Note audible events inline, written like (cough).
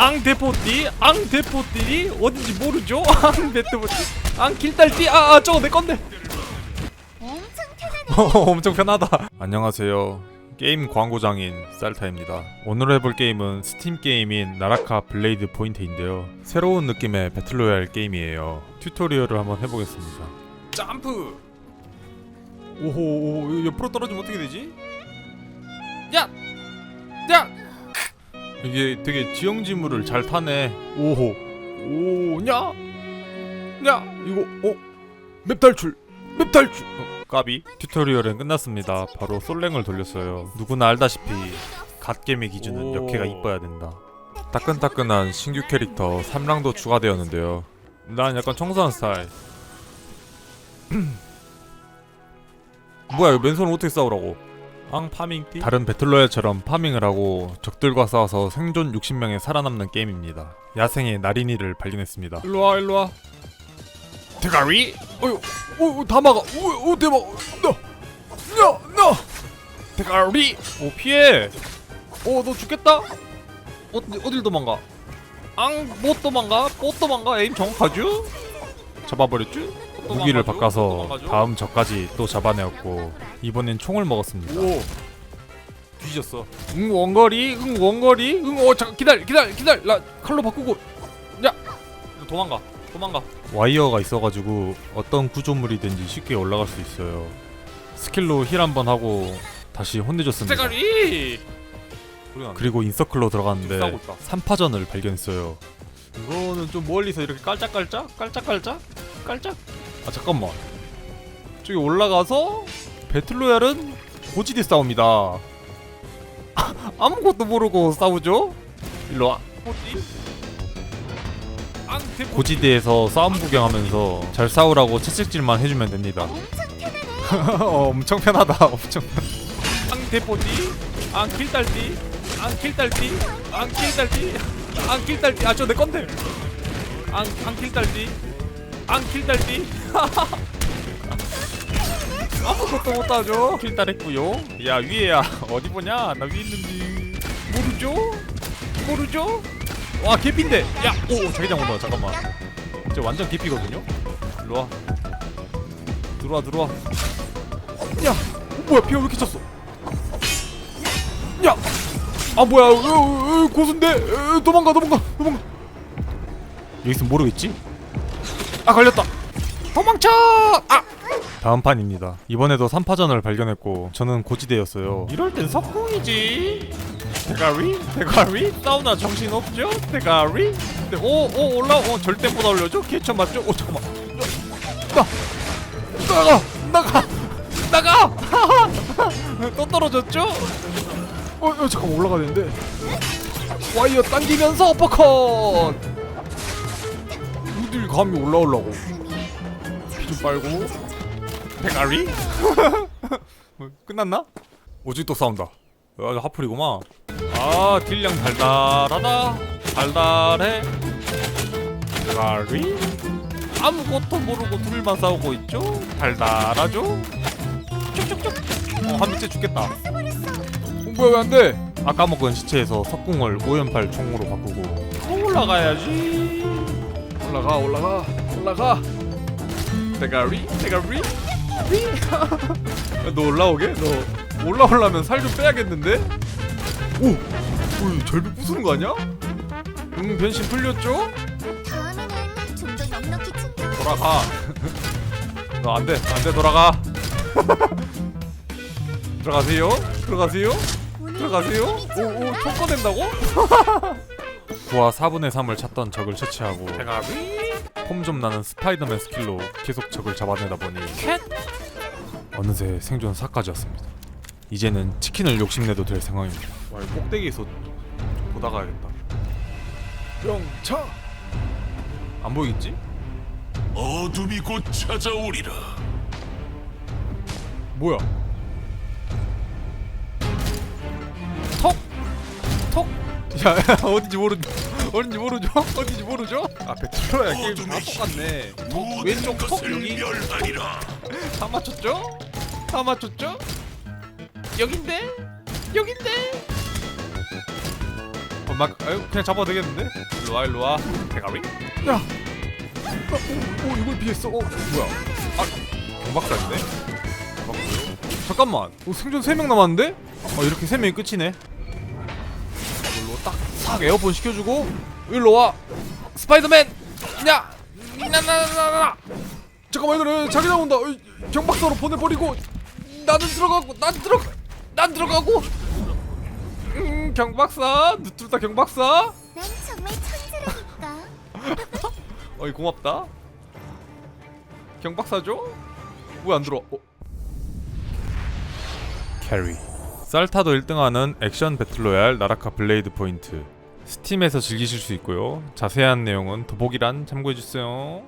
앙대포띠 앙대포띠. 어딘지 모르죠? (laughs) 앙대포띠 앙길달띠. 아, 아 저거 내 건데. 엄청 편하네. (laughs) 엄청 편하다. 안녕하세요. 게임 광고장인 쌀타입니다. 오늘 해볼 게임은 스팀 게임인 나라카 블레이드 포인트인데요. 새로운 느낌의 배틀로얄 게임이에요. 튜토리얼을 한번 해보겠습니다. 점프! 오호 오, 옆으로 떨어지면 어떻게 되지? 야! 야! 이게 되게 지형지물을 잘 타네. 오호. 오냐? 야 이거 어? 맵 탈출. 맵 탈출. 어, 까비. 튜토리얼은 끝났습니다. 바로 솔랭을 돌렸어요. 누구나 알다시피 갓게임의 기준은 오. 역해가 이뻐야 된다. 따끈따끈한 신규 캐릭터 3랑도 추가되었는데요. 난 약간 청소한 스타일. (clears throat) 뭐야 이거 맨손으로 어떻게 싸우라고 앙 파밍띠? 다른 배틀로얄처럼 파밍을 하고 적들과 싸워서 생존 60명에 살아남는 게임입니다. 야생의 나린이를 발견했습니다. 일로와 일로와. 대가리? 어휴 오, 다 막아. 오, 오 대박. 너너너. 대가리? 오 피해. 오 너 죽겠다. 어디 어딜 도망가? 앙못 도망가? 못 도망가? 에임 정확하죠 잡아버렸죠 무기를 바꿔서 다음 적까지 또 잡아내었고 이번엔 총을 먹었습니다. 오. 뒤졌어. 응 원거리 응 원거리 응어 잠깐 기다려 기다려 기다려. 나 칼로 바꾸고. 야! 도망가 도망가. 와이어가 있어가지고 어떤 구조물이든지 쉽게 올라갈 수 있어요. 스킬로 힐 한번 하고 다시 혼내줬습니다. 그리고 인서클로 들어갔는데 싸우고 있다. 3파전을 발견했어요. 이거는 좀 멀리서 이렇게 깔짝깔짝? 깔짝깔짝? 깔짝 아 잠깐만. 저기 올라가서 배틀로얄은 고지대 싸웁니다. 아, (laughs) 아무것도 모르고 싸우죠? 일로와. 고지대에서 싸움 구경하면서 잘 싸우라고 채찍질만 해주면 됩니다. (laughs) 어, 엄청 편하다. (laughs) 엄청 앙대포띠 앙킬달띠? 앙킬달띠? 앙킬달띠? 앙킬달띠? 아저 내 건데. 앙 앙킬달띠? 앙킬달띠 (laughs) 아무것도 못하죠. 킬달했구요. 야 위에야. (laughs) 어디 보냐? 나 위에 있는데. 모르죠? 모르죠? 와 개피인데. 야오 자기장 온다 잠깐만. 저 완전 개피거든요? 일로와. 들어와 들어와. 야 어, 뭐야? 피가 왜 이렇게 찼어? 야! 아 뭐야? 으, 으, 으, 고수인데? 으, 도망가 도망가 도망가. 여기서 모르겠지? 아 걸렸다 도망쳐! 아! 다음 판입니다 이번에도 3파전을 발견했고 저는 고지대였어요 이럴 땐 석궁이지 대가리? 대가리? 사우나 정신 없죠? 대가리? 네, 오, 오 올라 오 절대 못 올려줘? 개천 맞죠? 오 잠깐만 나! 나가! 나가! 나가! (laughs) 또 떨어졌죠? 어, 어 잠깐 올라가야 되는데 와이어 당기면서 어퍼컷 어딜 감이 올라오려고 빨고. 대가리 (laughs) 뭐, 끝났나? 오지 또 싸운다. 아 하풀이구만. 아 딜량 달달하다. 달달해. 대가리 아무것도 모르고 둘만 싸우고 있죠? 달달하죠? 쭉쭉쭉. 어 한 밑에 죽겠다. 어, 뭐야 왜 안돼? 아까 먹은 시체에서 석궁을 오연팔 총으로 바꾸고. 올라가야지. 올라가 올라가 올라가 대가리 대가리 너 올라오게? 너 올라오려면 살 좀 빼야겠는데? 오! 오 절벽 부수는 거 아니야? 응 변신 풀렸죠? 다음에는 좀 더 넉넉히 챙겨. 돌아가 (laughs) 너 안돼 안돼 돌아가 (laughs) 들어가세요 들어가세요 들어가세요? 오오 총 꺼낸다고? 9와 4분의 3을 찾던 적을 처치하고 폼 좀 나는 스파이더맨 스킬로 계속 적을 잡아내다 보니 어느새 생존 4까지 왔습니다 이제는 치킨을 욕심내도 될 상황입니다 와 이거 꼭대기에서 좀 보다 가야겠다 영차 안 보이겠지? 어둠이 곧 찾아오리라. 뭐야 톡! 톡! 야, 야 (laughs) 어딘지 모르죠? 어딘지 모르죠? (laughs) 어딘지 모르죠? 아 배틀로얄 게임 다 똑같네 톡! 왼쪽 톡! 여기. (laughs) 다 맞췄죠? 다 맞췄죠? 여긴데? 여긴데? 아막 아유, 그냥 잡아도 되겠는데? 일로 와 일로 와 대가리 야 어, 오, 오 이걸 피했어 어 뭐야 아 경박사인데 잡았고요 잠깐만 어, 생존 3명 남았는데? 어 이렇게 3명이 끝이네 딱싹 에어본 시켜주고 일로 와. 스파이더맨! 야 나나나나 잠깐만 얘들아 자기 나온다. 경박사로 보내버리고 나는 들어가고 난 들어가 난 들어가고. 음 경박사. 누뚫다 경박사. 난 정말 천재라니까. (laughs) 어이 고맙다. 경박사죠? 왜 안 들어와 어? 캐리. 쌀타도 1등하는 액션 배틀로얄 나라카 블레이드 포인트 스팀에서 즐기실 수 있고요. 자세한 내용은 더보기란 참고해주세요